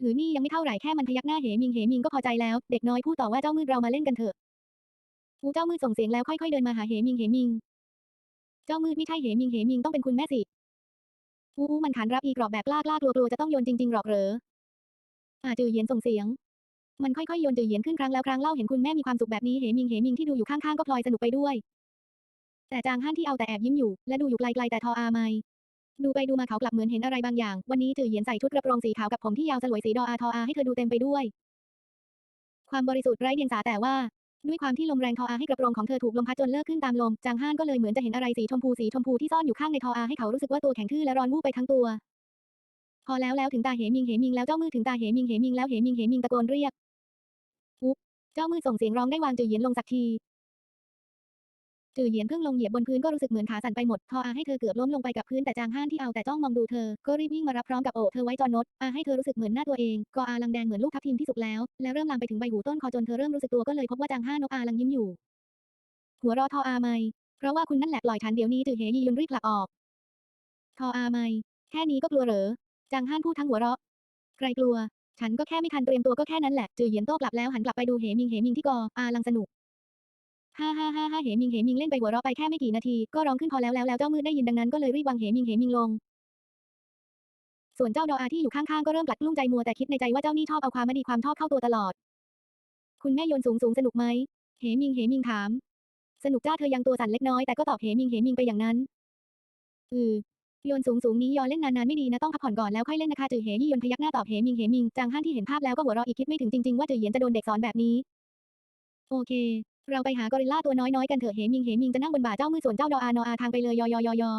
หือนี่ยังไม่เท่าไหร่แค่มันพยักหน้าเหมิงเหมิงก็พอใจแล้ว เด็กน้อยพูดต่อว่าเจ้ามืดเรามาเล่นกันเถอะอูเจ้ามืดส่งเสียงแล้วค่อยๆเดินมาหาเหมิงเหมิง เจ้ามืดไม่ใช่เหมิงเหมิงต้องเป็นคุณแม่สิอูอูมันขานรับอีกรอบแบบกล้ากล้ากลัวกลัวจะต้องโยนจริงๆหรอกเหรออาจือเยียนส่งเสียง มันค่อยๆโยนจือเยียนขึ้นครั้งแล้วครั้งเล่าเห็นคุณแม่มีความสุขแบบนี้เหมิงเหมิงที่ดูอยู่ข้างๆก็พลอยสนุกไปด้วย แต่จางฮั่นที่เอาแต่แอบยิ้มอยู่และดูอยู่ไกลๆแต่ทออาไม่ ดูไปดูมาเขากลับเหมือนเห็นอะไรบางอย่าง วันนี้จือเหยียนใส่ชุดกระโปรงสีขาวกับผมที่ยาวสลวยสีดออาทออาให้เธอดูเต็มไปด้วย ความบริสุทธิ์ไร้เดียงสาแต่ว่า ด้วยความที่ลมแรงทออาให้กระโปรงของเธอถูกลมพัดจนเลิกขึ้นตามลม จางฮั่นก็เลยเหมือนจะเห็นอะไรสีชมพูสีชมพูที่ซ่อนอยู่ข้างในทออาให้เขารู้สึกว่าตัวแข็งทื่อและร้อนวูบไปทั้งตัว พอแล้วแล้วถึงตาเหมิงเหมิงแล้วเจ้ามือถึงตาเหมิงเหมิงแล้วเหมิงเหมิงตะโกนเรียกอุ๊บเจ้ามือส่งเสียงร้องได้วางจือเหยียนลงสักที จือเหยียนเพิ่งลงเหยียบบนพื้นก็รู้สึกเหมือนขาสั่นไปหมดพออาให้เธอเกือบล้มลงไปกับพื้นแต่จางห้านที่เอาแต่จ้องมองดูเธอ ก็รีบวิ่งมารับพร้อมกับโอบเธอไว้จอนนดอาให้เธอรู้สึกเหมือนหน้าตัวเอง ก็อาลังแดงเหมือนลูกทับทิมที่สุกแล้ว แล้วเริ่มลามไปถึงใบหูต้นคอจนเธอเริ่มรู้สึกตัวก็เลยพบว่าจางห้านกอาลังยิ้มอยู่ หัวเราะทออาไม่ เพราะว่าคุณนั่นแหละปล่อยฉันเดี๋ยวนี้จือเหยียุนรีบผลักออก ทออาไม่ แค่นี้ก็กลัวเหรอ จางห้านพูดทั้งหัวเราะ ใครกลัว ฉันก็แค่ไม่ทันเตรียมตัวก็แค่นั้นแหละ จือเหยียนโต้กลับแล้วหันกลับไปดูเหมิงเหมิงที่กออาลังสนุก ฮ่าฮ่าฮ่าฮ่าเหมิงเหมิงเล่นไปหัวเราะไปแค่ไม่กี่นาที ก็ร้องขึ้นพอแล้วแล้วแล้วเจ้ามืดได้ยินดังนั้นก็เลยรีบวางเหมิงเหมิงลง ส่วนเจ้าดออาที่อยู่ข้างๆก็เริ่มกลัดกลุ้มใจมัวแต่คิดในใจว่าเจ้านี่ชอบเอาความม่ดีความชอบเข้าตัวตลอด คุณแม่โยนสูงสูงสนุกไหมเหมิงเหมิงถาม สนุกจ้าเธอยังตัวสั่นเล็กน้อยแต่ก็ตอบเหมิงเหมิงไปอย่างนั้น อือโยนสูงสูงนี้ยอเล่นนานๆไม่ดีนะต้องพักผ่อนก่อนแล้วค่อยเล่นนะคะจือเหยี่ยนพยักหน้าตอบเหมิงเหมิงจางฮั่นที่เห็นภาพแล้วก็หัวเราะอีกคิดไม่ถึงจริงๆว่าจือเหยียนจะโดนเด็กสอนแบบนี้ โอเค เราไปหากอริลลาตัวน้อยๆกันเถอะเหมิงเหมิงจะนั่งบนบ่าเจ้ามืดส่วนเจ้าดออานออาทางไปเลยยอยอยอยอ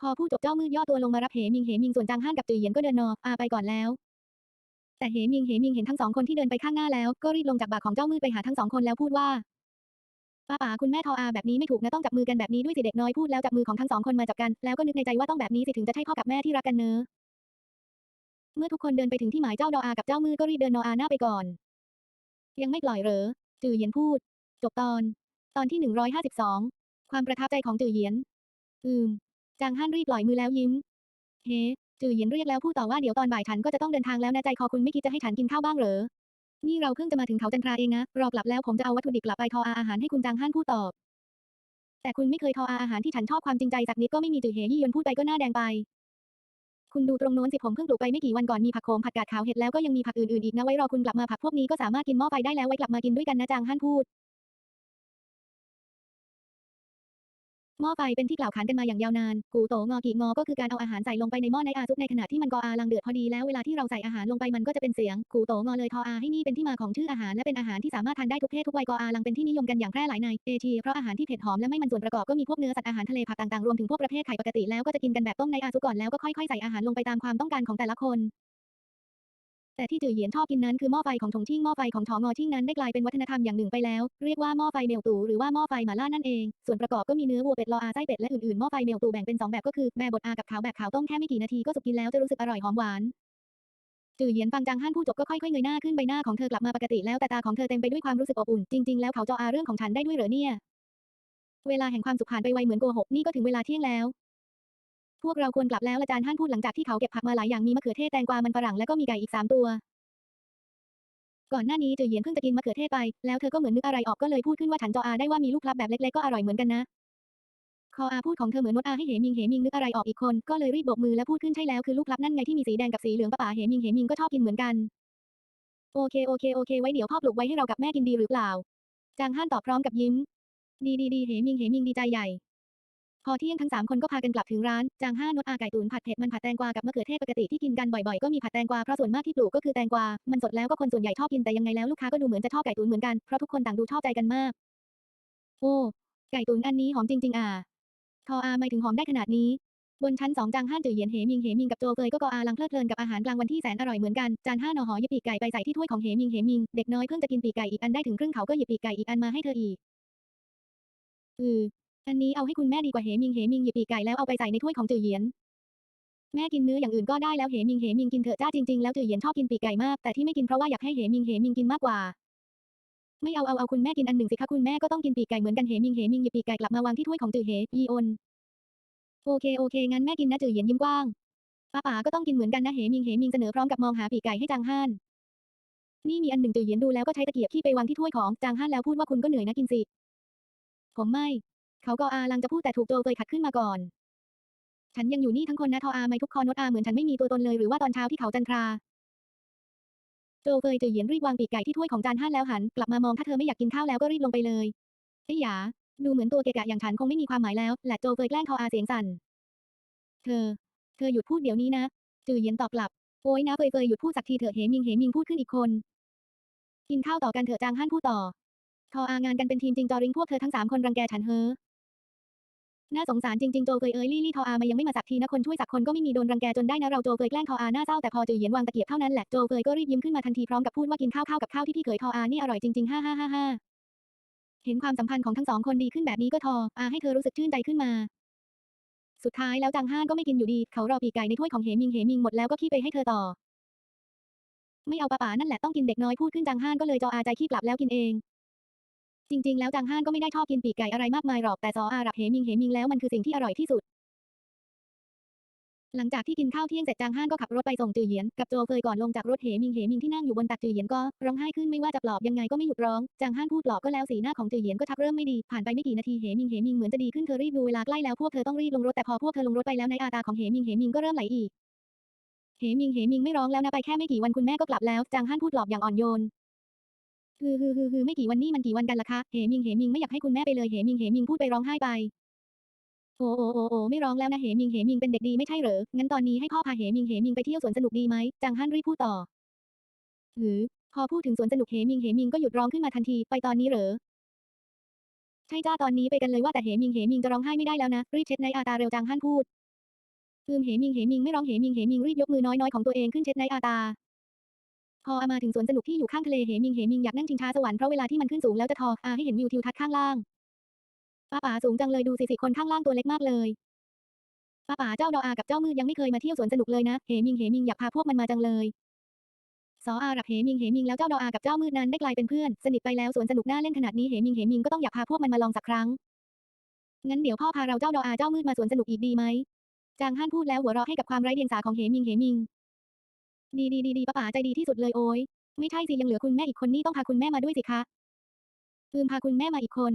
พอพูดจบเจ้ามืดย่อตัวลงมารับเหมิงเหมิงส่วนจางฮั่นกับจือเหยียนก็เดินนออาไปก่อนแล้ว แต่เหมิงเหมิงเห็นทั้งสองคนที่เดินไปข้างหน้าแล้วก็รีบลงจากบ่าของเจ้ามืดไปหาทั้งสองคนแล้วพูดว่าป้าป๋าคุณแม่ทออาแบบนี้ไม่ถูกนะต้องจับมือกันแบบนี้ด้วยสิเด็กน้อยพูดแล้วจับมือของทั้งสองคนมาจับกันแล้วก็นึกในใจว่าต้องแบบนี้สิถึงจะใช่พ่อกับแม่ที่รักกันเนอะเมื่อทุกคนเดินไปถึงที่หมายเจ้าดออากับเจ้ามือก็รีบเดินนออาหน้าไปก่อน ยังไม่ปล่อยเหรอจือเหยียนพูด จบตอน ตอนที่หนึ่งร้อยห้าสิบสองความประทับใจของจือเหยียน อืม จางฮั่นรีบปล่อยมือแล้วยิ้ม เฮ้จือเหยียนเรียกแล้วพูดต่อว่าเดี๋ยวตอนบ่ายฉันก็จะต้องเดินทางแล้วนะใจคอคุณไม่คิดจะให้ฉันกินข้าวบ้างเหรอ นี่เราเพิ่งจะมาถึงเขาจันทราเองนะ รอกลับแล้วผมจะเอาวัตถุดิบกลับไปทออาอาหารให้คุณจางฮั่นพูดตอบ แต่คุณไม่เคยทออาอาหารที่ฉันชอบความจริงใจสักนิดก็ไม่มีจือเหยี่ยนพูดไปก็หน้าแดงไป คุณดูตรงโน้นสิผมเพิ่งปลูกไปไม่กี่วันก่อนมีผักโขมผักกาดขาวเห็ดแล้วก็ยังมีผักอื่นๆอีกนะไว้รอคุณกลับมาผักพวกนี้ก็สามารถกินหม้อไฟได้แล้วไว้กลับมากินด้วยกันนะจางฮั่นพูด หม้อไฟเป็นที่กล่าวขานกันมาอย่างยาวนาน กูโตงอกีงอ ก็คือการเอาอาหารใส่ลงไปในหม้อในอาซุปในขณะที่มันกออาลังเดือดพอดีแล้วเวลาที่เราใส่อาหารลงไปมันก็จะเป็นเสียง กูโตงอเลยทออาให้นี่เป็นที่มาของชื่ออาหารและเป็นอาหารที่สามารถทานได้ทุกเพศทุกวัยกออาลังเป็นที่นิยมกันอย่างแพร่หลายในเอเชียเพราะอาหารที่เผ็ดหอมและไม่มันส่วนประกอบก็มีพวกเนื้อสัตว์อาหารทะเลผักต่างๆรวมถึงพวกประเภทไข่ปกติแล้วก็จะกินกันแบบต้มในอาซุปก่อนแล้วก็ค่อยๆใส่อาหารลงไปตามความต้องการของแต่ละคน แต่ที่จือเหยียนชอบกินนั้นคือหม้อไฟของถงชิ่งหม้อไฟของถองอชิ่งนั้นได้กลายเป็นวัฒนธรรมอย่างหนึ่งไปแล้ว เรียกว่าหม้อไฟเมลตูหรือว่าหม้อไฟหม่าล่านั่นเอง ส่วนประกอบก็มีเนื้อวัวเป็ดลออาไส้เป็ดและอื่นๆหม้อไฟเมลตูแบ่งเป็นสองแบบก็คือแบบบดอากับขาวแบบขาวต้มแค่ไม่กี่นาทีก็สุกกินแล้วจะรู้สึกอร่อยหอมหวานจือเหยียนฟังจางฮั่นพูดจบก็ค่อยๆเงยหน้าขึ้นใบหน้าของเธอกลับมาปกติแล้วแต่ตาของเธอเต็มไปด้วยความรู้สึกอบอุ่นจริงๆแล้วเขาจออาเรื่องของฉันได้ด้วยเหรอเนี่ย เวลาแห่งความสุขผ่านไปไวเหมือนโกหกนี่ก็ถึงเวลาเที่ยงแล้ว พวกเราควรกลับแล้วอาจารย์ฮั่นพูดหลังจากที่เขาเก็บผักมาหลายอย่างมีมะเขือเทศแตงกวา มันฝรั่งแล้วก็มีไก่อีกสามตัว ก่อนหน้านี้เจอเหยียนเพิ่งจะกินมะเขือเทศไป แล้วเธอก็เหมือนนึกอะไรออกก็เลยพูดขึ้นว่าฉันจออาได้ว่ามีลูกพลับแบบเล็กๆก็อร่อยเหมือนกันนะ คออาพูดของเธอเหมือนมดอาให้เหมิงเหมิงนึกอะไรออกอีกคน ก็เลยรีบโบกมือแล้วพูดขึ้นใช่แล้วคือลูกพลับนั่นไงที่มีสีแดงกับสีเหลืองป้าป๋าเหมิงเหมิงก็ชอบกินเหมือนกัน โอเคโอเคโอเค ไว้เดี๋ยวพ่อปลูกไว้ให้เรากับแม่กินดีหรือเปล่า จางฮั่นตอบพร้อมกับยิ้ม ดีดีดีเหมิงเหมิงดีใจใหญ่ พอเที่ยงทั้งสามคนก็พากันกลับถึงร้าน จางห้านดอาไก่ตุ๋นผัดเผ็ดมันผัดแตงกวากับมะเขือเทศปกติที่กินกันบ่อยๆ ก็มีผัดแตงกวาเพราะส่วนมากที่ปลูกก็คือแตงกวา มันสดแล้วก็คนส่วนใหญ่ชอบกินแต่ยังไงแล้วลูกค้าก็ดูเหมือนจะชอบไก่ตุ๋นเหมือนกัน เพราะทุกคนต่างดูชอบใจกันมาก โอ้ ไก่ตุ๋นอันนี้หอมจริง ๆ อะทออาไม่ถึงหอมได้ขนาดนี้ บนชั้นสองจางห้านจือเหยียนเหมิงเหมิงกับโจเฟยก็กออาลังเพลิดเพลินกับอาหารกลางวันที่แสนอร่อยเหมือนกันจานห้านอหอยิบปีกไก่ไปใส่ที่ถ้วยของเหมิงเหมิงเด็กน้อยเพิ่งจะกินปีกไก่อีกอันได้ถึงครึ่งเขาก็หยิบปีกไก่อีกอันมาให้เธออีกอือ อันนี้เอาให้คุณแม่ดีกว่าเหมิงเหมิงหยิบปีกไก่แล้วเอาไปใส่ในถ้วยของจือเหยียน แม่กินเนื้ออย่างอื่นก็ได้แล้วเหมิงเหมิงกินเถอะจ้าจริงๆแล้วจือเหยียนชอบกินปีกไก่มากแต่ที่ไม่กินเพราะว่าอยากให้เหมิงเหมิงกินมากกว่า ไม่เอาเอาเอาคุณแม่กินอันหนึ่งสิคะคุณแม่ก็ต้องกินปีกไก่เหมือนกันเหมิงเหมิงหยิบปีกไก่กลับมาวางที่ถ้วยของจือเหยียนโอเคโอเคงั้นแม่กินนะจือเหยียนยิ้มกว้างป้าป๋าก็ต้องกินเหมือนกันนะเหมิงเหมิงเสนอพร้อมกับมองหาปีกไก่ให้จางฮั่นนี่มีอันหนึ่งจือเหยียนดูแล้วก็ใช้ตะเกียบที่ไปวางที่ถ้วยของจางฮั่นแล้วพูดว่าคุณก็เหนื่อยนะกินสิผมไม่ เขาก็อาลังจะพูดแต่ถูกโจเฟยขัดขึ้นมาก่อน ฉันยังอยู่นี่ทั้งคนนะทออาไม่ทุกคอนดอาเหมือนฉันไม่มีตัวตนเลยหรือว่าตอนเช้าที่เขาจันทรา โจเฟยจือเหยียนรีบวางปีกไก่ที่ถ้วยของจานฮั่นแล้วหัน กลับมามองถ้าเธอไม่อยากกินข้าวแล้วก็รีบลงไปเลยไอ้หยาดูเหมือนตัวเกะกะอย่างฉันคงไม่มีความหมายแล้วแหละโจเฟยแกล้งทออาเสียงสั่น เธอ เธอหยุดพูดเดี๋ยวนี้นะจือเหยียนตอบกลับโอ้ยนะเฟยเฟยหยุดพูดสักทีเถอะเหมิงเหมิงพูดขึ้นอีกคน กินข้าวต่อกันเถอะจางฮั่นพูดต่อทออางานกันเป็นทีมจริงจอริงพวกเธอทั้งสามคนรังแกฉันเฮอ น่าสงสารจริงๆโจเฟยเอ้ยลี่ลี่ทออามายังไม่มาสักทีนะคนช่วยสักคนก็ไม่มีโดนรังแกจนได้นะเราโจเฟยแกล้งทออาหน้าเศร้าแต่พอจือเหยียนวางตะเกียบเท่านั้นแหละโจเฟยก็รีบยิ้มขึ้นมาทันทีพร้อมกับพูดว่ากินข้าวข้าวกับข้าวที่พี่เขยทออานี่อร่อยจริงๆฮ่าฮ่าฮ่าฮ่าเห็นความสัมพันธ์ของทั้งสองคนดีขึ้นแบบนี้ก็ทออาให้เธอรู้สึกชื่นใจขึ้นมา สุดท้ายแล้วจางห้านก็ไม่กินอยู่ดีเขารอปีกไก่ในถ้วยของเหมิงเหมิงหมดแล้วก็ขี้ไปให้เธอต่อ ไม่เอาปะป๋านั่นแหละต้องกินเด็กน้อยพูดขึ้นจางห้านก็เลยจออาใจขี้กลับแล้วกินเอง จริง ๆ แล้วจางห้านก็ไม่ได้ชอบกินปีกไก่อะไรมากมายหรอกแต่ซออาหรับเหมิงเหมิงแล้วมันคือสิ่งที่อร่อยที่สุด หลังจากที่กินข้าวเที่ยงเสร็จจางห้านก็ขับรถไปส่งจือเหยียนกับโจเฟยก่อนลงจากรถเหมิงเหมิงที่นั่งอยู่บนตักจือเหยียนก็ร้องไห้ขึ้นไม่ว่าจะปลอบยังไงก็ไม่หยุดร้องจางห้านพูดปลอบก็แล้วสีหน้าของจือเหยียนก็ชักเริ่มไม่ดีผ่านไปไม่กี่นาทีเหมิงเหมิงเหมือนจะดีขึ้นเธอรีบดูเวลาใกล้แล้วพวกเธอต้องรีบลงรถแต่พอพวกเธอลงรถไปแล้วในอาตาของเหมิงเหมิงก็เริ่มไหลอีกเหมิงเหมิงไม่ร้องแล้วนะไปแค่ไม่กี่วันคุณแม่ก็กลับแล้วจางฮั่นพูดปลอบอย่างอ่อนโยน ฮือฮือฮือฮือไม่กี่วันนี่มันกี่วันกันล่ะคะเหมิงเหมิงไม่อยากให้คุณแม่ไปเลยเหมิงเหมิงพูดไปร้องไห้ไปโอ้โอ้โอ้โอ้ไม่ร้องแล้วนะเหมิงเหมิงเป็นเด็กดีไม่ใช่เหรองั้นตอนนี้ให้พ่อพาเหมิงเหมิงไปเที่ยวสวนสนุกดีไหมจางฮั่นรีพูดต่อหือพอพูดถึงสวนสนุกเหมิงเหมิงก็หยุดร้องขึ้นมาทันทีไปตอนนี้เหรอใช่จ้าตอนนี้ไปกันเลยว่าแต่เหมิงเหมิงจะร้องไห้ไม่ได้แล้วนะรีบเช็ดในอาตาเร็วจางฮั่นพูดอืมเหมิงเหมิงไม่ร้องเหมิงเหมิงรีบยกมือน้อยๆของตัวเองขึ้นเช็ดในอาตา พออามาถึงสวนสนุกที่อยู่ข้างทะเลเหมิงเหมิงอยากนั่งชิงช้าสวรรค์เพราะเวลาที่มันขึ้นสูงแล้วจะทออาให้เห็นวิวทิวทัศน์ข้างล่างป้าป๋าสูงจังเลยดูสิสิคนข้างล่างตัวเล็กมากเลยป้าป๋าเจ้าดออากับเจ้ามืดยังไม่เคยมาเที่ยวสวนสนุกเลยนะเหมิงเหมิงอยากพาพวกมันมาจังเลยซออารับเหมิงเหมิงแล้วเจ้าดออากับเจ้ามืดนั้นได้กลายเป็นเพื่อนสนิทไปแล้วสวนสนุกน่าเล่นขนาดนี้เหมิงเหมิงก็ต้องอยากพาพวกมันมาลองสักครั้งงั้นเดี๋ยวพ่อพาเราเจ้าดออาเจ้ามืดมาสวนสนุกอีกดีไหมจางฮั่นพูดแล้วหัวเราะให้กับความไร้เดียงสาของเหมิงเหมิง ดีดีดีดีป้าป๋าใจดีที่สุดเลยโอ้ยไม่ใช่สิยังเหลือคุณแม่อีกคนนี่ต้องพาคุณแม่มาด้วยสิคะอืมพาคุณแม่มาอีกคน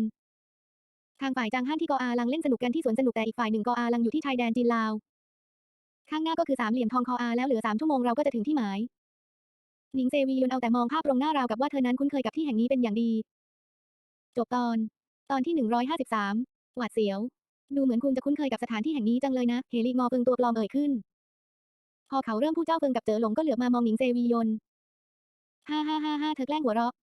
ทางฝ่ายจางฮั่นที่กออาลังเล่นสนุกกันที่สวนสนุกแต่อีกฝ่ายหนึ่งกออาลังอยู่ที่ชายแดนจีนลาว ข้างหน้าก็คือสามเหลี่ยมทองคออาแล้วเหลือสามชั่วโมงเราก็จะถึงที่หมาย หนิงเซวียุนเอาแต่มองภาพตรงหน้าราวกับว่าเธอนั้นคุ้นเคยกับที่แห่งนี้เป็นอย่างดี จบตอน ตอนที่หนึ่งร้อยห้าสิบสามหวาดเสียว ดูเหมือนคุณจะคุ้นเคยกับสถานที่แห่งนี้จังเลยนะ เฮลีงอเฟิงตัวปลอมเอ่ยขึ้น พอเขาเริ่มพูดเจ้าเฟิงกับเจอหลงก็เหลือบมามองหนิงเซวียนฮ่าฮ่าฮ่าฮ่าเธอแกล้งหัวเราะ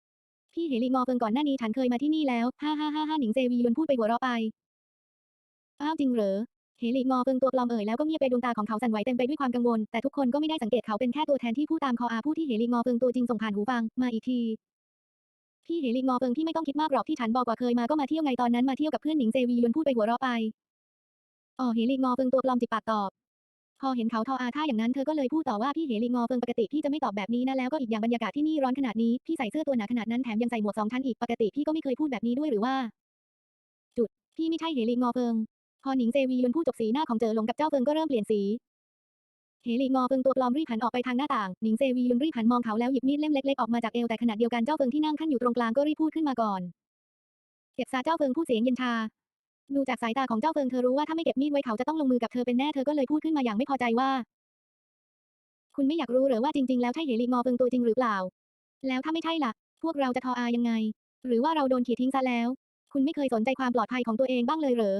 พี่เฮลีงอเฟิงก่อนหน้านี้ฉันเคยมาที่นี่แล้ว ฮ่าฮ่าฮ่าฮ่าหนิงเซวียนพูดไปหัวเราะไป อ้าวจริงเหรอเฮลีงอเฟิงตัวปลอมเอ่ยแล้วก็เงียบไปดวงตาของเขาสั่นไหวเต็มไปด้วยความกังวล แต่ทุกคนก็ไม่ได้สังเกตเขาเป็นแค่ตัวแทนที่พูดตามคออาผู้ที่เฮลีงอเฟิงตัวจริงส่งผ่านหูฟังมาอีกทีพี่เฮลิงอเฟิงที่ไม่ต้องคิดมากหรอกที่ฉันบอกว่าเคยมาก็มาเที่ยวไงตอนนั้นมาเที่ยวกับเพื่อนหนิงเซวียนพูดไปหัวเราะไปอ๋อเฮลิงอเฟิงตัวปลอมจิบปากตอบ พอเห็นเขาทออาท่าอย่างนั้นเธอก็เลยพูดต่อว่าพี่เฮลิงอเฟิงปกติพี่จะไม่ตอบแบบนี้นะแล้วก็อีกอย่างบรรยากาศที่นี่ร้อนขนาดนี้พี่ใส่เสื้อตัวหนาขนาดนั้นแถมยังใส่หมวกสองชั้นอีกปกติพี่ก็ไม่เคยพูดแบบนี้ด้วยหรือว่า จุดพี่ไม่ใช่เฮลิงอเฟิงพอหนิงเซวียุนพูดจบสีหน้าของเจอหลงกับเจ้าเฟิงก็เริ่มเปลี่ยนสีเฮลีงอเฟิงตัวปลอมรีบหันออกไปทางหน้าต่างหนิงเซวียุนรีบหันมองเขาแล้วหยิบมีดเล่มเล็กๆออกมาจากเอวแต่ขณะเดียวกันเจ้าเฟิงที่นั่งขั้นอยู่ตรงกลางก็รีบพูดขึ้นมาก่อนเก็บซาเจ้าเฟิงพูดเสียงเย็นชา ดูจากสายตาของเจ้าเฟิงเธอรู้ว่าถ้าไม่เก็บมีดไว้เขาจะต้องลงมือกับเธอเป็นแน่เธอก็เลยพูดขึ้นมาอย่างไม่พอใจว่า คุณไม่อยากรู้หรือว่าจริง ๆ แล้วใช่เฮลีงอเฟิงตัวจริงหรือเปล่า แล้วถ้าไม่ใช่ล่ะ พวกเราจะทออายังไง หรือว่าเราโดนขีดทิ้งซะแล้ว คุณไม่เคยสนใจความปลอดภัยของตัวเองบ้างเลยเหรอ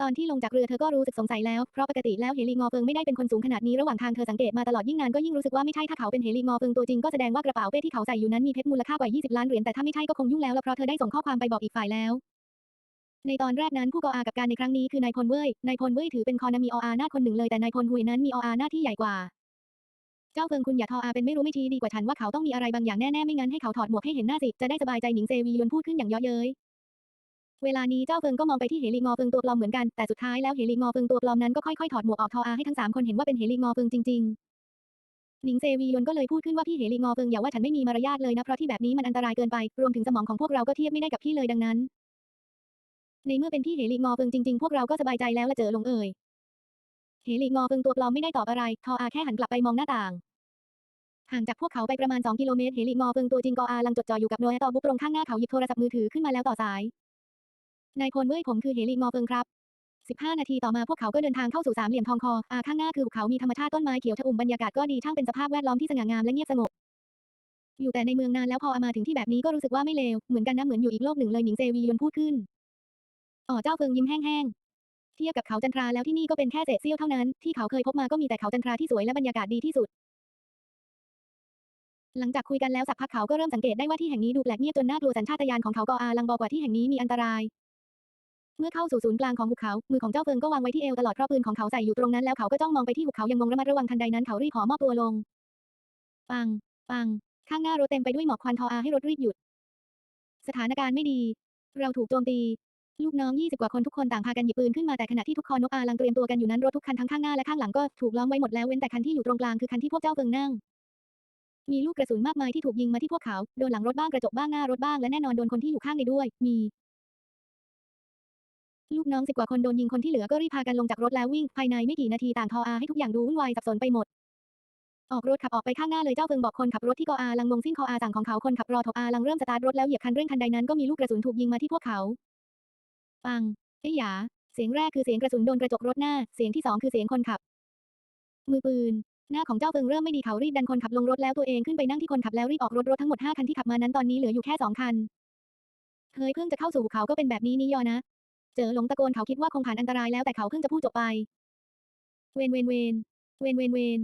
ตอนที่ลงจากเรือเธอก็รู้สึกสงสัยแล้ว เพราะปกติแล้วเฮลีงอเฟิงไม่ได้เป็นคนสูงขนาดนี้ระหว่างทางเธอสังเกตมาตลอดยิ่งนานก็ยิ่งรู้สึกว่าไม่ใช่ถ้าเขาเป็นเฮลีงอเฟิงตัวจริงก็แสดงว่ากระเป๋าเป้ที่เขาใส่อยู่นั้นมีเพชรมูลค่ากว่า 20 ล้านเหรียญแต่ถ้าไม่ใช่ก็คงยุ่งแล้วเพราะเธอได้ส่งข้อความไปบอกอีกฝ่ายแล้ว ในตอนแรกนั้นผู้ก่ออากับการในครั้งนี้คือนายพลเว่ย นายพลเว่ยถือเป็นคอนามีออาหน้าคนหนึ่งเลยแต่นายพลหุยนั้นมีออาหน้าที่ใหญ่กว่า เจ้าเฟิงคุณอย่าทออาเป็นไม่รู้ไม่ชี้ดีกว่าฉันว่าเขาต้องมีอะไรบางอย่างแน่ๆไม่งั้นให้เขาถอดหมวกให้เห็นหน้าสิจะได้สบายใจหนิงเซวียนพูดขึ้นอย่างเยาะเย้ยเวลานี้เจ้าเฟิงก็มองไปที่เฮลิงอเฟิงตัวปลอมเหมือนกันแต่สุดท้ายแล้วเฮลิงอเฟิงตัวปลอมนั้นก็ค่อยๆถอดหมวกออกทออาให้ทั้งสามคนเห็นว่าเป็นเฮลิงอเฟิงจริงๆหนิงเซวียนก็เลยพูดขึ้นว่าพี่เฮลิงอเฟิงอย่าว่าฉันไม่มีมารยาทเลยนะเพราะที่แบบนี้มันอันตรายเกินไปรวมถึงสมองของพวกเราก็เทียบไม่ได้กับพี่เลยดังนั้น ในเมื่อเป็นพี่เฮลิงอเฟิงจริงๆ พวกเราก็สบายใจแล้วละเจอลงเอ่ยเเฮลีงอเฟิงตัวปลอมไม่ได้ตอบอะไร ทออาแค่หันกลับไปมองหน้าต่าง ห่างจากพวกเขาไปประมาณ 2 กิโลเมตรเฮลีงอเฟิงตัวจริงกออาลังจดจ่ออยู่กับโนเอตอบุกตรงข้างหน้าเขาหยิบโทรศัพท์มือถือขึ้นมาแล้วต่อสาย นายพลเว้ยผมคือเฮลีงอเฟิงครับ15 นาทีต่อมาพวกเขาก็เดินทางเข้าสู่สามเหลี่ยมทองคออาข้างหน้าคือภูเขามีธรรมชาติต้นไม้เขียวชอุ่มบรรยากาศก็ดีช่างเป็นสภาพแวดล้อมที่สง่างามและเงียบสงบ อยู่แต่ในเมืองนานแล้วพออามาถึงที่แบบนี้ก็รู้สึกว่าไม่เลว เหมือนกันนะเหมือนอยู่อีกโลกหนึ่งเลยหนิงเซวียนพูดขึ้น อ๋อเจ้าเฟิงยิ้มแห้งๆ เทียบกับเขาจันทราแล้วที่นี่ก็เป็นแค่เศษเสี้ยวเท่านั้น ที่เขาเคยพบมาก็มีแต่เขาจันทราที่สวยและบรรยากาศดีที่สุด หลังจากคุยกันแล้วสักพักเขาก็เริ่มสังเกตได้ว่าที่แห่งนี้ดูแปลกเงียบจนน่ากลัวสัญชาตญาณของเขาก็อาลังบอกว่าที่แห่งนี้มีอันตราย เมื่อเข้าสู่ศูนย์กลางของหุบเขา มือของเจ้าเฟิงก็วางไว้ที่เอวตลอดเพราะปืนของเขาใส่อยู่ตรงนั้นแล้วเขาก็จ้องมองไปที่หุบเขายังงงระมัดระวังทันใดนั้นเขารีบหอมอบตัวลง ปัง ปัง ข้างหน้ารถเต็มไปด้วยหมอกควันทออาให้รถรีบหยุด สถานการณ์ไม่ดี เราถูกโจมตี ลูกน้อง 20 กว่าคนทุกคนต่างพากันหยิบปืนขึ้นมาแต่ขณะที่ทุกคนนกอาลังเตรียมตัวกันอยู่นั้นรถทุกคันทั้งข้างหน้าและข้างหลังก็ถูกล้อมไว้หมดแล้วเว้นแต่คันที่อยู่ตรงกลางคือคันที่พวกเจ้าเฟิงนั่ง มีลูกกระสุนมากมายที่ถูกยิงมาที่พวกเขา โดนหลังรถบ้างกระจกบ้างหน้ารถบ้างและแน่นอนโดนคนที่อยู่ข้างในด้วย มี ลูกน้องสิบกว่าคนโดนยิงคนที่เหลือก็รีบพากันลงจากรถแล้ววิ่งภายในไม่กี่นาทีต่างทออาให้ทุกอย่างดูวุ่นวายสับสนไปหมดออกรถขับออกไปข้างหน้าเลยเจ้าเฟิงบอกคนขับรถที่กออาลังมงสิ้นคออาสั่งของเขาคนขับรอทออาลังเริ่มสตาร์ทรถแล้วเหยียบคันเร่งทันใดนั้นก็มีลูกกระสุนถูกยิงมาที่พวกเขา ปังเอ้ยหยา เสียงแรกคือเสียงกระสุนโดนกระจกรถหน้า เสียงที่สองคือเสียงคนขับ มือปืน หน้าของเจ้าเฟิงเริ่มไม่ดีเขารีบดันคนขับลงรถแล้วตัวเองขึ้นไปนั่งที่คนขับแล้วรีบออกรถรถทั้งหมดห้าคันที่ขับมานั้นตอนนี้เหลืออยู่แค่สองคันเฮ้ยเพิ่งจะเข้าสู่เขาก็เป็นแบบนี้นี่ยอนะ เจอหลงตะโกนเขาคิดว่าคงผ่านอันตรายแล้วแต่เขาเพิ่งจะพูดจบไป เวนเวนเวนเวนเวนเวน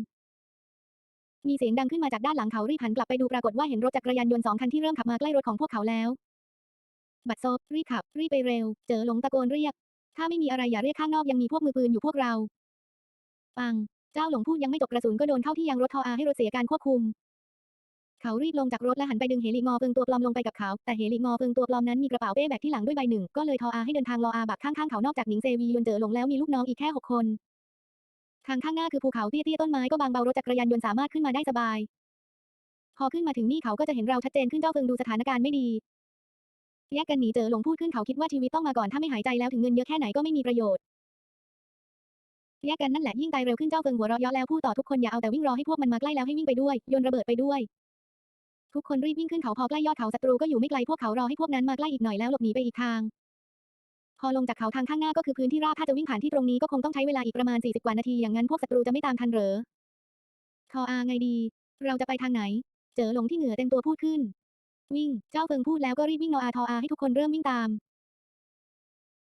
มีเสียงดังขึ้นมาจากด้านหลังเขารีบหันกลับไปดูปรากฏว่าเห็นรถจักรยานยนต์สองคันที่เริ่มขับมาใกล้รถของพวกเขาแล้ว บัดซบรีบขับ รีบไปเร็ว เจอหลงตะโกนเรียก ถ้าไม่มีอะไรอย่าเรียกข้างนอกยังมีพวกมือปืนอยู่พวกเรา ปัง เจ้าหลงพูดยังไม่จบกระสุนก็โดนเข้าที่ยางรถทออาให้รถเสียการควบคุม เขารีบลงจากรถและหันไปดึงเฮลิงอเฟิงตัวปลอมลงไปกับเขา แต่เฮลิงอเฟิงตัวปลอมนั้นมีกระเป๋าเป้แบกที่หลังด้วยใบหนึ่ง ก็เลยทออาให้เดินทางรออาบักข้างๆเขานอกจากหนิงเซวียนเจอหลงแล้วมีลูกน้องอีกแค่หกคน ทางข้างหน้าคือภูเขาเตี้ยๆต้นไม้ก็บางเบารถจักรยานยนต์สามารถขึ้นมาได้สบาย พอขึ้นมาถึงนี่เขาก็จะเห็นเราชัดเจนขึ้นเจ้าเฟิงดูสถานการณ์ไม่ดี แยกกันหนีเจอหลงพูดขึ้นเขาคิดว่าชีวิตต้องมาก่อนถ้าไม่หายใจแล้วถึงเงินเยอะแค่ไหนก็ไม่มีประโยชน์แยกกันนั่นแหละยิ่งตายเร็วขึ้นเจ้าเฟิงหัวเราะเยาะแล้วพูดต่อทุกคนอย่าเอาแต่วิ่งรอให้พวกมันมาใกล้แล้วให้วิ่งไปด้วยโยนระเบิดไปด้วย ทุกคนรีบวิ่งขึ้นเขาพอใกล้ยอดเขาศัตรูก็อยู่ไม่ไกลพวกเขารอให้พวกนั้นมาใกล้อีกหน่อยแล้วหลบหนีไปอีกทาง พอลงจากเขาทางข้างหน้าก็คือพื้นที่ราบถ้าจะวิ่งผ่านที่ตรงนี้ก็คงต้องใช้เวลาอีกประมาณ 40 กว่านาทีอย่างนั้นพวกศัตรูจะไม่ตามทันเหรอทออาไงดี เราจะไปทางไหน เจอหลงที่เหงื่อเต็มตัวพูดขึ้น วิ่ง เจ้าเฟิงพูดแล้วก็รีบวิ่งนออาทออาให้ทุกคนเริ่มวิ่งตาม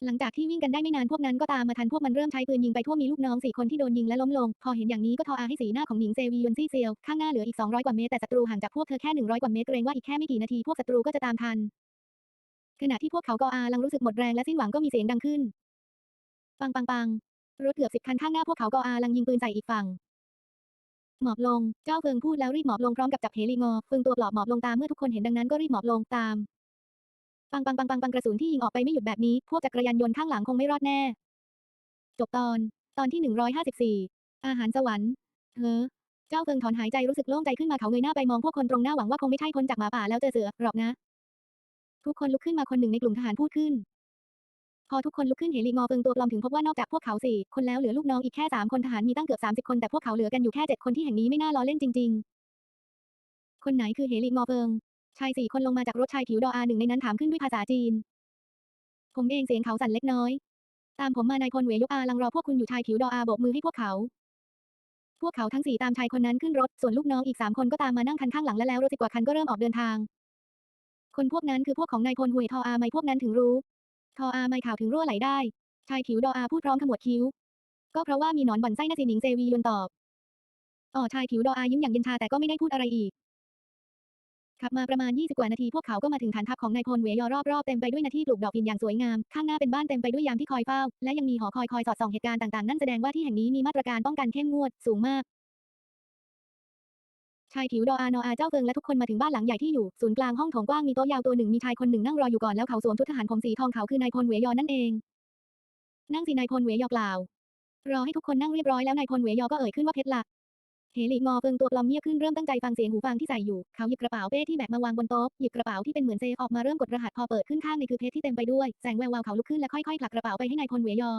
หลังจากที่วิ่งกันได้ไม่นานพวกนั้นก็ตามมาทันพวกมันเริ่มใช้ปืนยิงไปทั่วมีลูกน้องสี่คนที่โดนยิงและล้มลง พอเห็นอย่างนี้ก็ทออาให้สีหน้าของหนิงเซวียนซี่เซียวข้างหน้าเหลืออีก 200 กว่าเมตรแต่ศัตรูห่างจากพวกเธอแค่100กว่าเมตรเกรงว่าอีกแค่ไม่กี่นาทีพวกศัตรูก็จะตามทัน ขณะที่พวกเขากออาลังรู้สึกหมดแรงและสิ้นหวังก็มีเสียงดังขึ้น ปังปังปังรถเกือบสิบคันข้างหน้าพวกเขากออาลังยิงปืนใส่อีกฝั่ง หมอบลง เจ้าเฟิงพูดแล้วรีบหมอบลงพร้อมกับจับเฮลิงอ เฟิงตัวปลอบหมอบลงตามเมื่อทุกคนเห็นดังนั้นก็รีบหมอบลงตาม ปังปังปังปังปังกระสุนที่ยิงออกไปไม่หยุดแบบนี้ พวกจักรยานยนต์ข้างหลังคงไม่รอดแน่ จบตอน ตอนที่หนึ่งร้อยห้าสิบสี่อาหารสวรรค์ เฮ้อ เจ้าเฟิงถอนหายใจรู้สึกโล่งใจขึ้นมาเขาเงยหน้าไปมองพวกคนตรงหน้าหวังว่าคงไม่ใช่คนจากหมาป่าแล้วเจอเสือหรอกนะ ทุกคนลุกขึ้นมาคนหนึ่งในกลุ่มทหารพูดขึ้น พอทุกคนลุกขึ้นเฮลิงอเฟิงตัวปลอมถึงพบว่านอกจากพวกเขาสี่คนแล้วเหลือลูกน้องอีกแค่สามคนทหารมีตั้งเกือบสามสิบคนแต่พวกเขาเหลือกันอยู่แค่เจ็ดคนที่แห่งนี้ไม่น่าล้อเล่นจริง ๆ คนไหนคือเฮลิงอเฟิงชายสี่คนลงมาจากรถชายผิวดออาหนึ่งในนั้นถามขึ้นด้วยภาษาจีน ผมเองเสียงเขาสั่นเล็กน้อย ตามผมมานายพลเหวยกอาลังรอพวกคุณอยู่ชายผิวดออาโบกมือให้พวกเขา พวกเขาทั้งสี่ตามชายคนนั้นขึ้นรถส่วนลูกน้องอีกสามคนก็ตามมานั่งคันข้างหลังและแล้วรถสิบกว่าคันก็เริ่มออกเดินทาง คนพวกนั้นคือพวกของนายพลหวยทออาไม่พวกนั้นถึงรู้ ทออาไม่ข่าวถึงรั่วไหลได้ ชายผิวดออาพูดพร้อมขมวดคิ้ว ก็เพราะว่ามีหนอนบ่อนไส้นะสิหนิงเซวียนตอบอ๋อชายผิวดออายิ้มอย่างเย็นชาแต่ก็ไม่ได้พูดอะไรอีก ขับมาประมาณ 20 กว่านาทีพวกเขาก็มาถึงฐานทัพของนายพลเวยอรอบๆเต็มไปด้วยนาที่ปลูกดอกหินอย่างสวยงาม ข้างหน้าเป็นบ้านเต็มไปด้วยยามที่คอยเฝ้า และยังมีหอคอยคอยสอดส่องเหตุการณ์ต่างๆ นั่นแสดงว่าที่แห่งนี้มีมาตรการป้องกันเข้มงวดสูงมาก ชายผิวดออานออาเจ้าเฟิงและทุกคนมาถึงบ้านหลังใหญ่ที่อยู่ศูนย์กลางห้องโถงกว้างมีโต๊ะยาวตัวหนึ่งมีชายคนหนึ่งนั่งรออยู่ก่อนแล้วเขาสวมชุดทหารผมสีทองเขาคือนายพลเวยอนั่นเอง นั่งสินายพลเวยอกล่าว รอให้ทุกคนนั่งเรียบร้อยแล้วนายพลเวยอก็เอ่ยขึ้นว่าเพชรละเฮลิงอเฟิงตัวปลอมเงียบขึ้นเริ่มตั้งใจฟังเสียงหูฟังที่ใส่อยู่ เขาหยิบกระเป๋าเป้ที่แบกมาวางบนโต๊ะหยิบกระเป๋าที่เป็นเหมือนเซฟออกมาเริ่มกดรหัสพอเปิดขึ้นข้างในคือเพชรที่เต็มไปด้วยแสงแวววาวเขาลุกขึ้นและค่อยๆผลักกระเป๋าไปให้นายพลเวยอ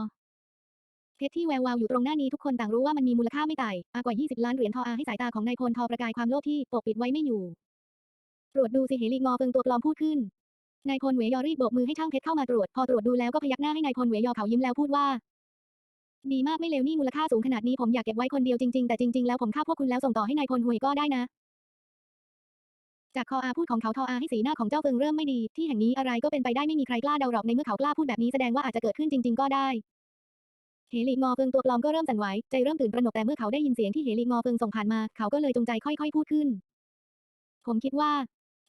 เพชรที่แวววาวอยู่ตรงหน้านี้ทุกคนต่างรู้ว่ามันมีมูลค่าไม่ต่ำอากว่า 20 ล้านเหรียญทออาให้สายตาของนายพลทอประกายความโลภที่ปกปิดไว้ไม่อยู่ ตรวจดูสิเหลีงอเฟิงตัวปลอมพูดขึ้น นายพลเหวยอรีบโบกมือให้ช่างเพชรเข้ามาตรวจ พอตรวจดูแล้วก็พยักหน้าให้นายพลเหวยอเขายิ้มแล้วพูดว่า ดีมากไม่เลวนี่มูลค่าสูงขนาดนี้ผมอยากเก็บไว้คนเดียวจริงๆแต่จริงๆแล้วผมฆ่าพวกคุณแล้วส่งต่อให้นายพลหวยก็ได้นะจากคออาพูดของเขาทออาให้สีหน้าของเจ้าเฟิงเริ่มไม่ดี ที่แห่งนี้อะไรก็เป็นไปได้ไม่มีใครกล้าเดาหรอกในเมื่อเขากล้าพูดแบบนี้แสดงว่าอาจจะเกิดขึ้นจริง ๆ ก็ได้ เฮลิงอเฟิงตัวปลอมก็เริ่มสั่นไหว ใจเริ่มตื่นตระหนกแต่เมื่อเขาได้ยินเสียงที่เฮลิงอเฟิงส่งผ่านมา เขาก็เลยจงใจค่อยๆ พูดขึ้น ผมคิดว่า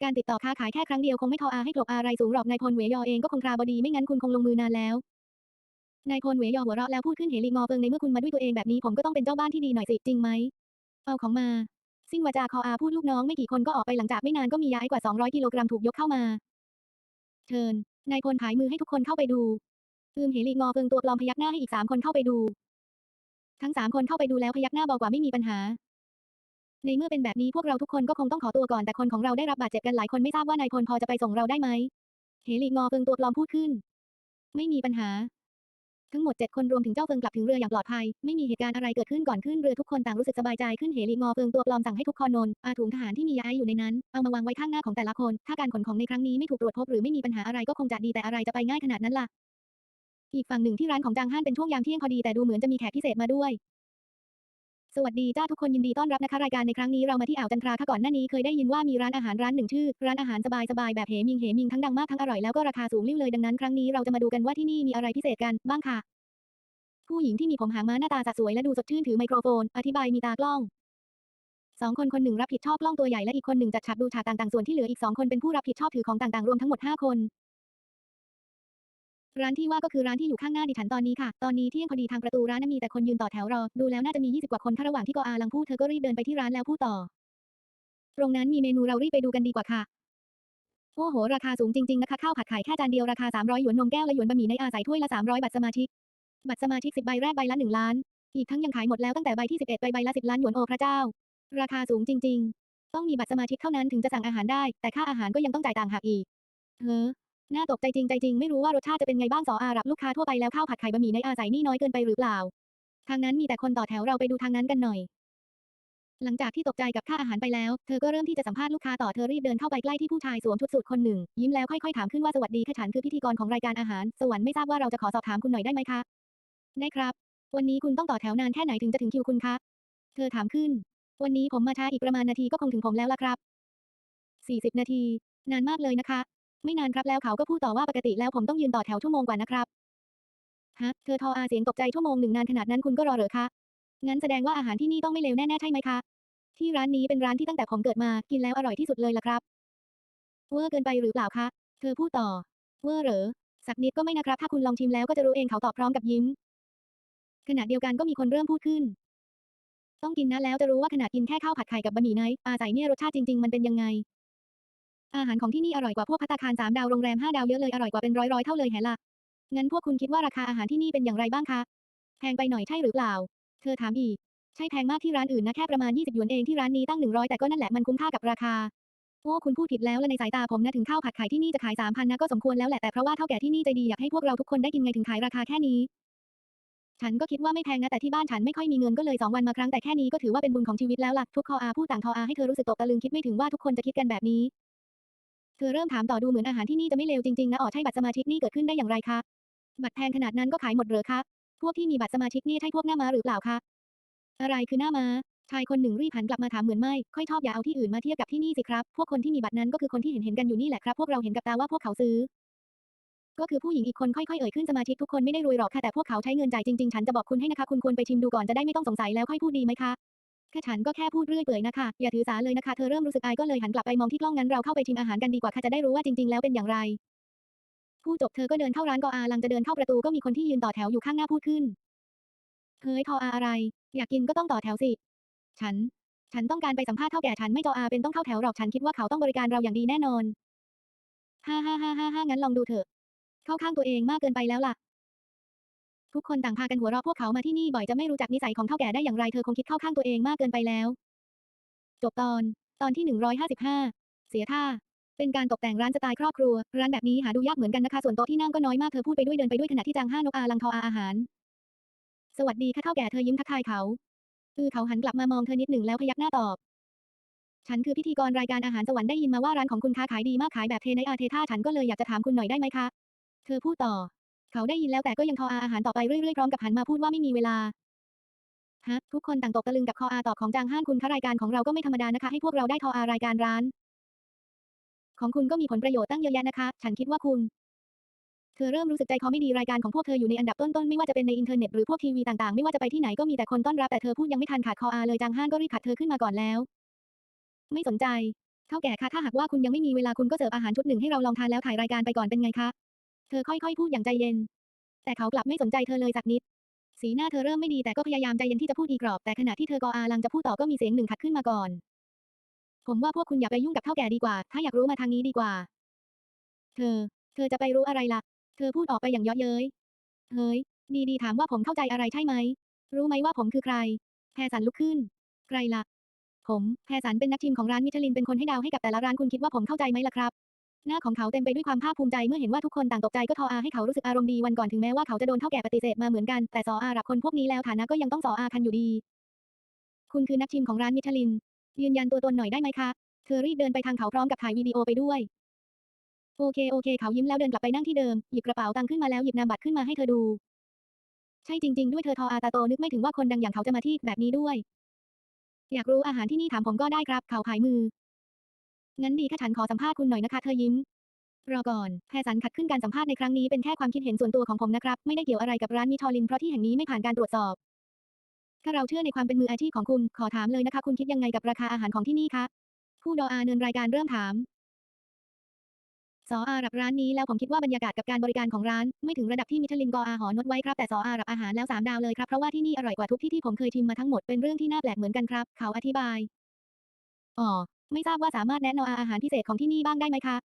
การติดต่อค้าขายแค่ครั้งเดียวคงไม่ทออาให้กลบอะไรสูงหรอกนายพลเหวยอเองก็คงคราบดีไม่งั้นคุณคงลงมือนานแล้วนายพลเหวยอหัวเราะแล้วพูดขึ้นเฮลิงอเฟิงในเมื่อคุณมาด้วยตัวเองแบบนี้ผมก็ต้องเป็นเจ้าบ้านที่ดีหน่อยสิจริงไหมเอาของมาสิ้นวาจาคออาพูดลูกน้องไม่กี่คนก็ออกไปหลังจากไม่นานก็มียาไอกว่า 200 กิโลกรัมถูกยกเข้ามา เชิญ นายพลผายมือให้ทุกคนเข้าไปดู อืมเฮลิงอเฟิงตัวปลอมพยักหน้าให้อีกสามคนเข้าไปดู ทั้งสามคนเข้าไปดูแล้วพยักหน้าบอกว่าไม่มีปัญหา ในเมื่อเป็นแบบนี้พวกเราทุกคนก็คงต้องขอตัวก่อนแต่คนของเราได้รับบาดเจ็บกันหลายคนไม่ทราบว่านายพลพอจะไปส่งเราได้ไหมเฮลิงอเฟิงตัวปลอมพูดขึ้น ไม่มีปัญหา ทั้งหมดเจ็ดคนรวมถึงเจ้าเฟิงกลับถึงเรืออย่างปลอดภัย ไม่มีเหตุการณ์อะไรเกิดขึ้นก่อนขึ้นเรือทุกคนต่างรู้สึกสบายใจขึ้นเฮลิงอเฟิงตัวปลอมสั่งให้ทุกคนนนอาถุงทหารที่มียาไออยู่ในนั้นเอามาวางไว้ข้างหน้าของแต่ละคน ถ้าการขนของในครั้งนี้ไม่ถูกตรวจพบหรือไม่มีปัญหาอะไรก็คงจะดีแต่อะไรจะไปง่ายขนาดนั้นล่ะ อีกฝั่งหนึ่งที่ร้านของจางฮั่นเป็นช่วงยามเที่ยงพอดีแต่ดูเหมือนจะมีแขกพิเศษมาด้วย สวัสดีจ้าทุกคนยินดีต้อนรับนะคะรายการในครั้งนี้เรามาที่อ่าวจันทราค่ะก่อนหน้านี้เคยได้ยินว่ามีร้านอาหารร้านหนึ่งชื่อ ร้านอาหารสบายๆแบบเหมิงเหมิงทั้งดังมากทั้งอร่อยแล้วก็ราคาสูงลิ่วเลยดังนั้นครั้งนี้เราจะมาดูกันว่าที่นี่มีอะไรพิเศษกันบ้างค่ะ ผู้หญิงที่มีผมหางม้าหน้าตาสะสวยและดูสดชื่นถือไมโครโฟน อธิบายมีตากล้องสองคนคนหนึ่งรับผิดชอบกล้องตัวใหญ่และอีกคนหนึ่งจัดฉากดูฉากต่างๆส่วนที่เหลืออีกสองคนเป็นผู้รับผิดชอบถือของต่างๆรวมทั้งหมดห้าคน ร้านที่ว่าก็คือร้านที่อยู่ข้างหน้าดิฉันตอนนี้ค่ะ ตอนนี้เที่ยงพอดีทางประตูร้านนั้นมีแต่คนยืนต่อแถวรอ ดูแล้วน่าจะมี 20 กว่าคนค่ะระหว่างที่กออาลังพูดเธอก็รีบเดินไปที่ร้านแล้วพูดต่อ ตรงนั้นมีเมนูเรารีบไปดูกันดีกว่าค่ะ โอ้โห ราคาสูงจริงๆนะคะ ข้าวผัดไข่แค่จานเดียวราคา 300 หยวนนมแก้วและหยวนบะหมี่ในอาใส่ถ้วยละ 300บัตรสมาชิก บัตรสมาชิก 10 ใบแรกใบละ 1 ล้าน อีกทั้งยังขายหมดแล้วตั้งแต่ใบที่ 11ไปใบละ 10 ล้านหยวนโอพระเจ้า ราคาสูงจริง ๆ ต้องมีบัตรสมาชิกเท่านั้นถึงจะสั่งอาหารได้ แต่ค่าอาหารก็ยังต้องจ่ายต่างหากอีก เฮ้อ น่าตกใจจริงใจจริงไม่รู้ว่ารสชาติจะเป็นไงบ้างสออารับลูกค้าทั่วไปแล้วข้าวผัดไข่บะหมี่ในอาใส่นี่น้อยเกินไปหรือเปล่า ทางนั้นมีแต่คนต่อแถวเราไปดูทางนั้นกันหน่อย หลังจากที่ตกใจกับค่าอาหารไปแล้ว เธอก็เริ่มที่จะสัมภาษณ์ลูกค้าต่อเธอรีบเดินเข้าไปใกล้ที่ผู้ชายสวมชุดสูทคนหนึ่ง ยิ้มแล้วค่อยๆถามขึ้นว่าสวัสดีค่ะฉันคือพิธีกรของรายการอาหาร สวรรค์ไม่ทราบว่าเราจะขอสอบถามคุณหน่อยได้ไหมคะได้ครับ วันนี้คุณต้องต่อแถวนานแค่ไหนถึงจะถึงคิวคุณคะเธอถามขึ้น วันนี้ผมมาช้าอีกประมาณนาทีก็คงถึงผมแล้วล่ะครับ40 นาที นานมากเลยนะคะ ไม่นานครับแล้วเขาก็พูดต่อว่าปกติแล้วผมต้องยืนต่อแถวชั่วโมงกว่านะครับ ฮะ เธอทออาเสียงตกใจชั่วโมงหนึ่งนานขนาดนั้นคุณก็รอเหรอคะ งั้นแสดงว่าอาหารที่นี่ต้องไม่เลวแน่ ๆ ใช่ไหมคะ ที่ร้านนี้เป็นร้านที่ตั้งแต่ผมเกิดมา กินแล้วอร่อยที่สุดเลยล่ะครับ เวอร์เกินไปหรือเปล่าคะ เธอพูดต่อ เวอร์เหรอ สักนิดก็ไม่นะครับ ถ้าคุณลองชิมแล้วก็จะรู้เองเขาตอบพร้อมกับยิ้ม ขณะเดียวกันก็มีคนเริ่มพูดขึ้น ต้องกินนะแล้วจะรู้ว่าขนาดกินแค่ข้าวผัดไข่กับบะหมี่ไนท์อาใส่เนี่ยรสชาติจริง ๆ มันเป็นยังไง อาหารของที่นี่อร่อยกว่าพวกภัตตาคารสามดาวโรงแรมห้าดาวเยอะเลยอร่อยกว่าเป็นร้อยร้อยๆเท่าเลยแฮะล่ะงั้นพวกคุณคิดว่าราคาอาหารที่นี่เป็นอย่างไรบ้างคะ แพงไปหน่อยใช่หรือเปล่า เธอถามอีก ใช่แพงมากที่ร้านอื่นนะแค่ประมาณ 20 หยวนเองที่ร้านนี้ตั้ง 100 แต่ก็นั่นแหละมันคุ้มค่ากับราคา โอ้คุณพูดผิดแล้วและในสายตาผมนะถึงข้าวผัดไข่ที่นี่จะขาย3,000นะก็สมควรแล้วแหละแต่เพราะว่าเท่าแก่ที่นี่ใจดีอยากให้พวกเราทุกคนได้กินไงถึงขายราคาแค่นี้ ฉันก็คิดว่าไม่แพงนะแต่ที่บ้านฉันไม่ค่อยมีเงินก็เลยสองวันมาครั้งแต่แค่นี้ก็ถือว่าเป็นบุญของชีวิตแล้วล่ะทุกคออาพูดต่างทออาให้เธอรู้สึกตกตะลึงคิดไม่ถึงว่าทุกคนจะคิดกันแบบนี้ เธอเริ่มถามต่อดูเหมือนอาหารที่นี่จะไม่เลวจริงๆนะอ๋อใช่บัตรสมาชิกนี่เกิดขึ้นได้อย่างไรคะ บัตรแพงขนาดนั้นก็ขายหมดเหรอคะ พวกที่มีบัตรสมาชิกนี่ใช่พวกหน้าม้าหรือเปล่าคะ อะไรคือหน้าม้า ชายคนหนึ่งรีบหันกลับมาถามเหมือนไม่ ค่อยชอบอย่าเอาที่อื่นมาเทียบกับที่นี่สิครับ พวกคนที่มีบัตรนั้นก็คือคนที่เห็นเห็นกันอยู่นี่แหละครับ พวกเราเห็นกับตาว่าพวกเขาซื้อ ก็คือผู้หญิงอีกคนค่อยๆเอ่ยขึ้นสมาชิกทุกคนไม่ได้รวยหรอกค่ะแต่พวกเขาใช้เงินจ่ายจริงๆฉันจะบอกคุณให้นะคะคุณควรไปชิมดูก่อนจะได้ไม่ต้องสงสัยแล้วค่อยพูดดีไหมคะ แค่ฉันก็แค่พูดเรื่อยเปื่อยนะคะอย่าถือสาเลยนะคะเธอเริ่มรู้สึกอายก็เลยหันกลับไปมองที่กล้องงั้นเราเข้าไปชิมอาหารกันดีกว่าค่ะจะได้รู้ว่าจริง ๆ แล้วเป็นอย่างไรผู้จบเธอก็เดินเข้าร้านกออาลังจะเดินเข้าประตูก็มีคนที่ยืนต่อแถวอยู่ข้างหน้าพูดขึ้นเฮ้ยทออาอะไร อยากกินก็ต้องต่อแถวสิ ฉัน ฉันต้องการไปสัมภาษณ์เท่าแก่ฉันไม่จออาเป็นต้องเข้าแถวหรอกฉันคิดว่าเขาต้องบริการเราอย่างดีแน่นอน ฮ่าฮ่าฮ่าฮ่าฮ่างั้นลองดูเถอะ เข้าข้างตัวเองมากเกินไปแล้วล่ะ ทุกคนต่างพากันหัวเราะพวกเขามาที่นี่บ่อยจะไม่รู้จักนิสัยของเท่าแก่ได้อย่างไรเธอคงคิดเข้าข้างตัวเองมากเกินไปแล้ว จบตอน ตอนที่155เสียท่า เป็นการตกแต่งร้านสไตล์ครอบครัว ร้านแบบนี้หาดูยากเหมือนกันนะคะ ส่วนโต๊ะที่นั่งก็น้อยมากเธอพูดไปด้วยเดินไปด้วยขณะที่จางห้านกอาลังทออาอาหาร สวัสดีค่ะเท่าแก่เธอยิ้มทักทายเขาอือเขาหันกลับมามองเธอนิดหนึ่งแล้วพยักหน้าตอบฉันคือพิธีกรรายการอาหารสวรรค์ได้ยินมาว่าร้านของคุณค้าขายดีมากขายแบบเทในอาเทท่าฉันก็เลยอยากจะถามคุณหน่อยได้ไหมคะ เธอพูดต่อ เขาได้ยินแล้วแต่ก็ยังทออาอาหารต่อไปเรื่อยๆพร้อมกับหันมาพูดว่าไม่มีเวลาฮะทุกคนต่างตกตะลึงกับคออาตอบของจางห้านคุณคะรายการของเราก็ไม่ธรรมดานะคะ ให้พวกเราได้ทออารายการร้าน ของคุณก็มีผลประโยชน์ตั้งเยอะแยะนะคะ ฉันคิดว่าคุณ เธอเริ่มรู้สึกใจคอไม่ดีรายการของพวกเธออยู่ในอันดับต้นๆไม่ว่าจะเป็นในอินเทอร์เน็ตหรือพวกทีวีต่างๆ ไม่ว่าจะไปที่ไหนก็มีแต่คนต้อนรับแต่เธอพูดยังไม่ทันขาดคออาเลยจางห้านก็รีบขัดเธอขึ้นมาก่อนแล้ว ไม่สนใจเท่าแก่คะถ้าหากว่าคุณยังไม่มีเวลาคุณก็เสิร์ฟอาหารชุดหนึ่งให้เราลองทานแล้วถ่ายรายการไปก่อนเป็นไงคะ เธอค่อยๆพูดอย่างใจเย็น แต่เขากลับไม่สนใจเธอเลยสักนิด สีหน้าเธอเริ่มไม่ดีแต่ก็พยายามใจเย็นที่จะพูดอีกรอบ แต่ขณะที่เธอกออาลังจะพูดต่อก็มีเสียงหนึ่งขัดขึ้นมาก่อน ผมว่าพวกคุณอย่าไปยุ่งกับเท่าแก่ดีกว่า ถ้าอยากรู้มาทางนี้ดีกว่า เธอ เธอจะไปรู้อะไรล่ะ เธอพูดออกไปอย่างเยาะเย้ย เฮ้ย ดีๆถามว่าผมเข้าใจอะไรใช่ไหม รู้ไหมว่าผมคือใคร แพรสันลุกขึ้น ใครล่ะ ผม แพรสันเป็นนักชิมของร้านมิชลินเป็นคนให้ดาวให้กับแต่ละร้านคุณคิดว่าผมเข้าใจไหมล่ะครับ หน้าของเขาเต็มไปด้วยความภาคภูมิใจเมื่อเห็นว่าทุกคนต่างตกใจก็ทออาให้เขารู้สึกอารมณ์ดีวันก่อนถึงแม้ว่าเขาจะโดนเท่าแก่ปฏิเสธมาเหมือนกัน แต่สออารับคนพวกนี้แล้วฐานะก็ยังต้องสออาคันอยู่ดี คุณคือนักชิมของร้านมิชลิน ยืนยันตัวตนหน่อยได้ไหมคะ เธอรีบเดินไปทางเขาพร้อมกับถ่ายวิดีโอไปด้วย โอเคโอเค เขายิ้มแล้วเดินกลับไปนั่งที่เดิมหยิบกระเป๋าตังค์ขึ้นมาแล้วหยิบนามบัตรขึ้นมาให้เธอดู ใช่จริง ๆ ด้วยเธอทออาตาโตนึกไม่ถึงว่าคนดังอย่างเขาจะมาที่แบบนี้ด้วย อยากรู้อาหารที่นี่ถามผมก็ได้ครับ เขาผายมือ งั้นดีค่ะฉันขอสัมภาษณ์คุณหน่อยนะคะ เธอยิ้ม รอก่อน แพรสันขัดขึ้นการสัมภาษณ์ในครั้งนี้เป็นแค่ความคิดเห็นส่วนตัวของผมนะครับ ไม่ได้เกี่ยวอะไรกับร้านมิชลินเพราะที่แห่งนี้ไม่ผ่านการตรวจสอบ ถ้าเราเชื่อในความเป็นมืออาชีพของคุณ ขอถามเลยนะคะ คุณคิดยังไงกับราคาอาหารของที่นี่คะ ผู้ดออาเนินรายการเริ่มถามสออารับร้านนี้แล้วผมคิดว่าบรรยากาศกับการบริการของร้าน ไม่ถึงระดับที่มิชลินกออาหอนดไว้ครับแต่สออารับอาหารแล้วสามดาวเลยครับเพราะว่าที่นี่อร่อยกว่าทุกที่ที่ผมเคยชิมมาทั้งหมดเป็นเรื่องที่น่าแปลกเหมือนกันครับ เขาอธิบายอ๋อ ไม่ทราบว่าสามารถแนะนำอาหารพิเศษของที่นี่บ้างได้ไหมคะ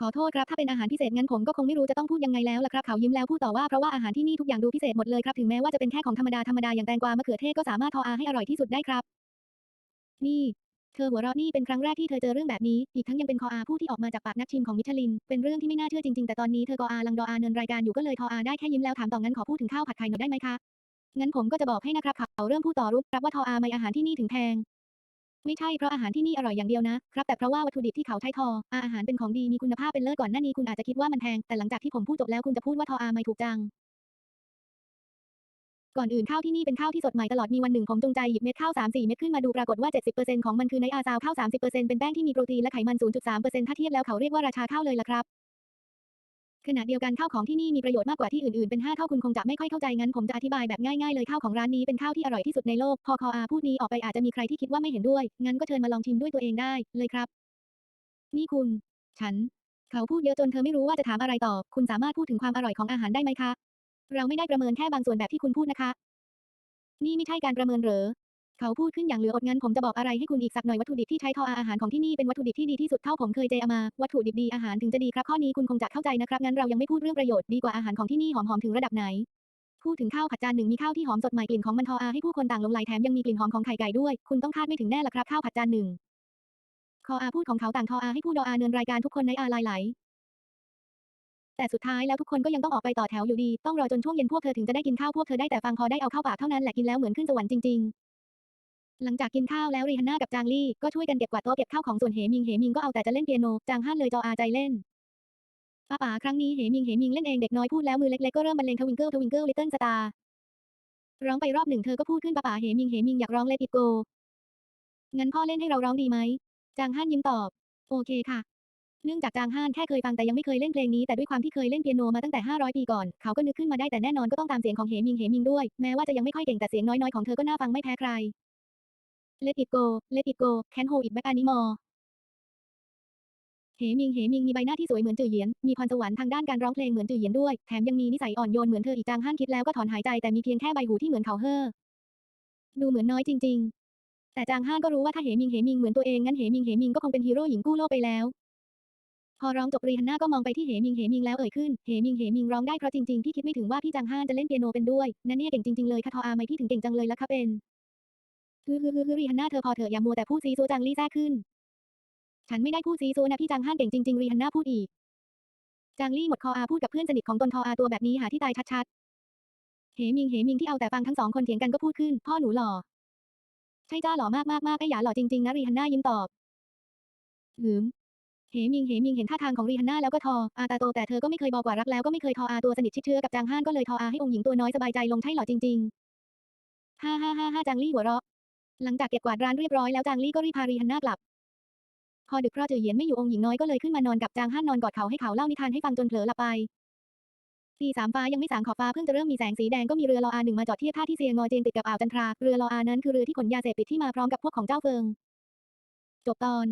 ขอโทษครับถ้าเป็นอาหารพิเศษงั้นผมก็คงไม่รู้จะต้องพูดยังไงแล้วล่ะครับเขายิ้มแล้วพูดต่อว่าเพราะว่าอาหารที่นี่ทุกอย่างดูพิเศษหมดเลยครับถึงแม้ว่าจะเป็นแค่ของธรรมดาธรรมดาอย่างแตงกวามะเขือเทศก็สามารถทออาให้อร่อยที่สุดได้ครับ นี่เธอหัวเราะนี่เป็นครั้งแรกที่เธอเจอเรื่องแบบนี้ อีกทั้งยังเป็นคออาผู้ที่ออกมาจากปากนักชิมของมิชลิน เป็นเรื่องที่ไม่น่าเชื่อจริงๆ แต่ตอนนี้เธอกออาลังดออาเนินรายการอยู่ก็เลยทออาได้แค่ยิ้มแล้วถามต่องั้นขอพูดถึงข้าวผัดไข่หน่อยได้ไหมคะ งั้นผมก็จะบอกให้นะครับเขาเริ่มพูดต่อรู้ครับว่าทออาไม่อาหารที่นี่ถึงแพง ไม่ใช่เพราะอาหารที่นี่อร่อยอย่างเดียวนะครับแต่เพราะว่าวัตถุดิบที่เขาใช้ทออาอาหารเป็นของดีมีคุณภาพเป็นเลิศก่อนหน้านี้คุณอาจจะคิดว่ามันแพงแต่หลังจากที่ผมพูดจบแล้วคุณจะพูดว่าทออาไม่ถูกจัง ก่อนอื่นข้าวที่นี่เป็นข้าวที่สดใหม่ตลอดมีวันหนึ่งผมจงใจหยิบเม็ดข้าว3-4เม็ดขึ้นมาดูปรากฏว่า 70%ของมันคือไนอาซาวข้าว30%เป็นแป้งที่มีโปรตีนและไขมัน 0.3%ถ้าเทียบแล้วเขาเรียกว่าราชาข้าวเลยล่ะครับ ขณะเดียวกันข้าวของที่นี่มีประโยชน์มากกว่าที่อื่นๆ เป็น 5 เท่าคุณคงจะไม่ค่อยเข้าใจงั้นผมจะอธิบายแบบง่ายๆเลยข้าวของร้านนี้เป็นข้าวที่อร่อยที่สุดในโลก พอคออาพูดนี้ออกไปอาจจะมีใครที่คิดว่าไม่เห็นด้วย งั้นก็เชิญมาลองชิมด้วยตัวเองได้เลยครับ นี่คุณ ฉัน เขาพูดเยอะจนเธอไม่รู้ว่าจะถามอะไรต่อ คุณสามารถพูดถึงความอร่อยของอาหารได้ไหมคะ เราไม่ได้ประเมินแค่บางส่วนแบบที่คุณพูดนะคะ นี่ไม่ใช่การประเมินเหรอ เขาพูดขึ้นอย่างเหลืออดงั้นผมจะบอกอะไรให้คุณอีกสักหน่อยวัตถุดิบที่ใช้ทออาอาหารของที่นี่เป็นวัตถุดิบที่ดีที่สุดเท่าผมเคยเจอมา วัตถุดิบดีอาหารถึงจะดีครับข้อนี้คุณคงจะเข้าใจนะครับงั้นเรายังไม่พูดเรื่องประโยชน์ดีกว่าอาหารของที่นี่หอมๆถึงระดับไหนพูดถึงข้าวผัดจานหนึ่งมีข้าวที่หอมสดใหม่กลิ่นของมันทออาให้ผู้คนต่างหลงไหลแถมยังมีกลิ่นหอมของไข่ไก่ด้วย คุณต้องคาดไม่ถึงแน่ละครับข้าวผัดจานหนึ่งคออาพูดของเขาต่างทออาให้ผู้ดออาเนินรายการทุกคนในอาลายไหล แต่สุดท้ายแล้วทุกคนก็ยังต้องออกไปต่อแถวอยู่ดี ต้องรอจนช่วงเย็นพวกเธอถึงจะได้กินข้าวพวกเธอได้แต่ฟังพอได้เอาเข้าปากเท่านั้นแหละกินแล้วเหมือนขึ้นสวรรค์จริงๆ หลังจากกินข้าวแล้วรีฮันน่ากับจางลี่ก็ช่วยกันเก็บกวาดโต๊ะเก็บข้าวของส่วนเหมิงเหมิงก็เอาแต่จะเล่นเปียโน จางฮั่นเลยจออาใจเล่นป้าป๋าครั้งนี้เหมิงเหมิงเล่นเองเด็กน้อยพูดแล้วมือเล็กๆก็เริ่มบรรเลงทวิงเกิลทวิงเกิลลิตเติ้ลสตาร์ร้องไปรอบหนึ่งเธอก็พูดขึ้นป้าป๋าเหมิงเหมิงอยากร้องเลติโกงั้นพ่อเล่นให้เราร้องดีไหมจางฮั่นยิ้มตอบ โอเคค่ะ เนื่องจากจางฮั่นแค่เคยฟังแต่ยังไม่เคยเล่นเพลงนี้แต่ด้วยความที่เคยเล่นเปียโนมาตั้งแต่ 500 ปีก่อน เขาก็นึกขึ้นมาได้แต่แน่นอนก็ต้องตามเสียงของเหมิงเหมิงด้วย แม้ว่าจะยังไม่ค่อยเก่งแต่เสียงน้อยๆของเธอก็น่าฟังไม่แพ้ใคร Let it go Let it go Can't hold it back anymore เหมิงเหมิงมีใบหน้าที่สวยเหมือนจือเหยียน มีพรสวรรค์ทางด้านการร้องเพลงเหมือนจือเหยียนด้วย แถมยังมีนิสัยอ่อนโยนเหมือนเธออีกจางฮั่นคิดแล้วก็ถอนหายใจแต่มีเพียงแค่ใบหูที่เหมือนเขาเฮ่อ ดูเหมือนน้อยจริง ๆ แต่จางฮั่นก็รู้ว่าถ้าเหมิงเหมิงเหมือนตัวเองงั้นเหมิงเหมิงก็คงเป็นฮีโร่หญิงกู้โลกไปแล้ว พอร้องจบรีฮันน่าก็มองไปที่เหมิงเหมิงแล้วเอ่ยขึ้น เหมิงเหมิงร้องได้เพราะจริงๆที่คิดไม่ถึงว่าพี่จางฮั่นจะเล่นเปียโนเป็นด้วย นั่นเนี่ยเก่งจริงๆเลยค่ะทออาไม่พี่ถึงเก่งจังเลยละคะเป็น ฮือฮือฮือฮือรีฮันน่าเธอพอเถอะอย่ามัวแต่พูดซีซัวจางลี่แท้ขึ้น ฉันไม่ได้พูดซีซัวนะพี่จางฮั่นเก่งจริงๆรีฮันน่าพูดอีก จางลี่หมดคออาพูดกับเพื่อนสนิทของตนทออาตัวแบบนี้หาที่ตายชัดๆเหเหมิงเหมิงที่เอาแต่ฟังทั้งสองคนเถียงกันก็พูดขึ้น พ่อหนูหล่อ ใช่จ้าหล่อมากมากมากไอ้หยาหล่อจริงๆนะรีฮันน่ายิ้มตอบหืมเหมิงเหมิงเห็นท่าทางของรีฮันน่าแล้วก็ทออาตาโตแต่เธอก็ไม่เคยบอกว่ารักแล้วก็ไม่เคยทออาตัวสนิทชิดเชื้อกับจางฮั่นก็เลยทออาให้องค์หญิงตัวน้อยสบายใจลงใช่หรอจริง ๆ ฮ่าฮ่าฮ่าฮ่าจางลี่หัวเราะ หลังจากเก็บกวาดร้านเรียบร้อยแล้วจางลี่ก็รีบพารีฮันน่ากลับ พอดึกเพราะเจอเหยียนไม่อยู่องค์หญิงน้อยก็เลยขึ้นมานอนกับจางฮั่นนอนกอดเขาให้เขาเล่านิทานให้ฟังจนเผลอหลับไปตีสามฟ้ายังไม่สางขอบฟ้าเพิ่งจะเริ่มมีแสงสีแดงก็มีเรือลออาหนึ่งมาจอดเทียบท่าที่เซียงอเจนติดกับอ่าวจันทรา เรือลออานั้นคือเรือที่ขนยาเสพติดที่มาพร้อมกับพวกของเจ้าเฟิง จบตอน